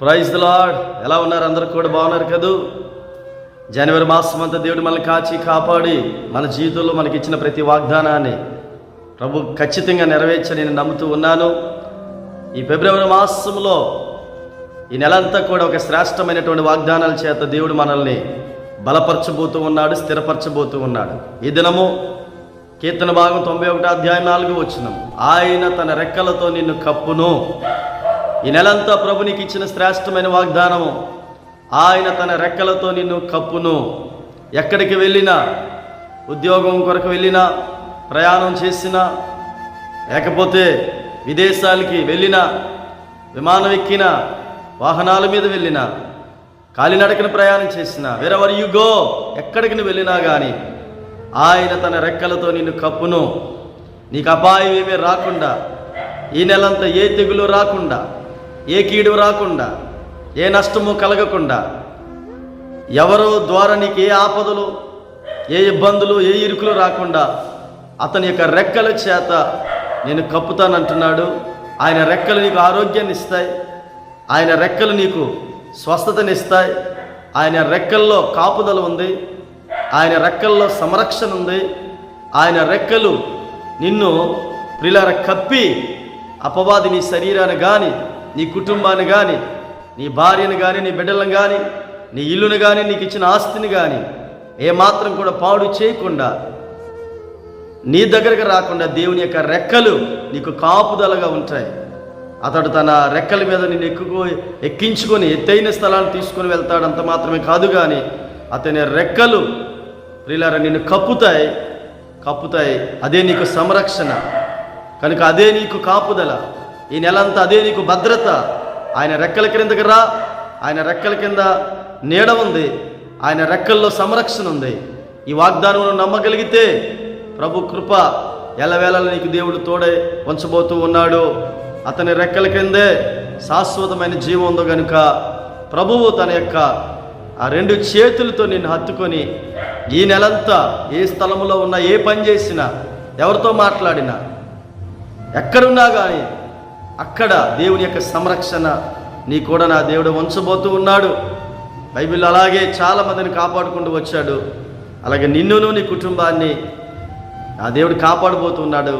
Praise the lord ఎలా ఉన్నారు? అందరూ కూడా బాగున్నారు కదూ? జనవరి మాసం అంతా దేవుడు మనల్ని కాచి కాపాడి మన జీవితంలో మనకి ఇచ్చిన ప్రతి వాగ్దానాన్ని ప్రభు ఖచ్చితంగా నెరవేర్చని నేను నమ్ముతూ ఉన్నాను. ఈ ఫిబ్రవరి మాసంలో ఈ నెలంతా కూడా ఒక శ్రేష్టమైనటువంటి వాగ్దానాల చేత దేవుడు మనల్ని బలపరచబోతూ ఉన్నాడు స్థిరపరచబోతూ ఉన్నాడు. ఈ దినము కీర్తన భాగం తొంభై ఒకటి అధ్యాయం నాలుగు వచ్చినాం ఆయన తన రెక్కలతో నిన్ను కప్పును. ఈ నెలంతా ప్రభు నీకు ఇచ్చిన శ్రేష్టమైన వాగ్దానము. ఆయన తన రెక్కలతో నిన్ను కప్పును. ఎక్కడికి వెళ్ళినా ఉద్యోగం కొరకు వెళ్ళినా ప్రయాణం చేసినా లేకపోతే విదేశాలకి వెళ్ళినా విమానం ఎక్కినా వాహనాల మీద వెళ్ళినా కాలినడకన ప్రయాణం చేసిన వేరెవర్ యు గో ఎక్కడికి నువ్వు వెళ్ళినా కానీ ఆయన తన రెక్కలతో నిన్ను కప్పును. నీకు అపాయం ఏమీ రాకుండా ఈ నెలంతా ఏ తెగులు రాకుండా ఏ కీడు రాకుండా ఏ నష్టము కలగకుండా ఎవరు ద్వారా నీకు ఏ ఆపదలు ఏ ఇబ్బందులు ఏ ఇరుకులు రాకుండా అతని యొక్క రెక్కల చేత నేను కప్పుతానంటున్నాడు. ఆయన రెక్కలు నీకు ఆరోగ్యాన్ని ఇస్తాయి. ఆయన రెక్కలు నీకు స్వస్థతనిస్తాయి ఆయన రెక్కల్లో కాపుదల ఉంది. ఆయన రెక్కల్లో సంరక్షణ ఉంది. ఆయన రెక్కలు నిన్ను ప్రిలార కప్పి అపవాది నీ శరీరాన్ని కానీ నీ కుటుంబాన్ని కానీ నీ భార్యను కానీ నీ బిడ్డలను కానీ నీ ఇల్లును కానీ నీకు ఇచ్చిన ఆస్తిని కానీ ఏమాత్రం కూడా పాడు చేయకుండా నీ దగ్గరకు రాకుండా దేవుని యొక్క రెక్కలు నీకు కాపుదలగా ఉంటాయి. అతడు తన రెక్కల మీద నిన్ను ఎక్కువ ఎక్కించుకొని ఎత్తైన స్థలాన్ని తీసుకొని వెళ్తాడు అంత మాత్రమే కాదు కానీ అతని రెక్కలు ప్రియులారా నిన్ను కప్పుతాయి కప్పుతాయి. అదే నీకు సంరక్షణ. కనుక అదే నీకు కాపుదల. ఈ నెలంతా అదే నీకు భద్రత. ఆయన రెక్కల క్రిందకి రా. ఆయన రెక్కల కింద నీడ ఉంది. ఆయన రెక్కల్లో సంరక్షణ ఉంది. ఈ వాగ్దానం నమ్మగలిగితే ప్రభు కృప ఎలవేళ నీకు దేవుడు తోడే ఉంచబోతూ ఉన్నాడు. అతని రెక్కల కిందే శాశ్వతమైన జీవం ఉందో గనుక ప్రభువు తన యొక్క ఆ రెండు చేతులతో నిన్ను హత్తుకొని ఈ నెలంతా ఏ స్థలంలో ఉన్నా ఏ పని చేసినా ఎవరితో మాట్లాడినా ఎక్కడున్నా కానీ అక్కడ దేవుని యొక్క సంరక్షణ నీ కూడా నా దేవుడు ఉంచబోతూ ఉన్నాడు. బైబిల్ అలాగే చాలా మందిని కాపాడుకుంటూ వచ్చాడు. అలాగే నిన్నును నీ కుటుంబాన్ని నా దేవుడు కాపాడబోతున్నాడు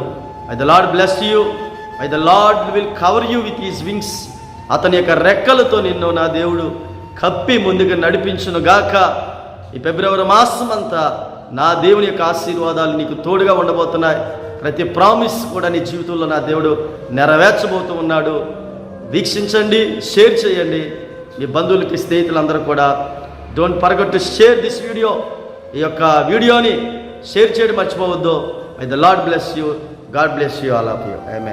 I the Lord bless you I the Lord will cover you with his wings అతని యొక్క రెక్కలతో నిన్ను నా దేవుడు కప్పి ముందుకు నడిపించును గాక. ఈ ఫిబ్రవరి మాసం అంతా నా దేవుని యొక్క ఆశీర్వాదాలు నీకు తోడుగా ఉండబోతున్నాయి. ప్రతి ప్రామిస్ కూడా నీ జీవితంలో నా దేవుడు నెరవేర్చబోతూ ఉన్నాడు. వీక్షించండి షేర్ చేయండి. మీ బంధువులకి స్నేహితులందరూ కూడా don't forget to share this video. ఈ యొక్క వీడియోని షేర్ చేయడం మర్చిపోవద్దు. I the Lord bless you God bless you all of you I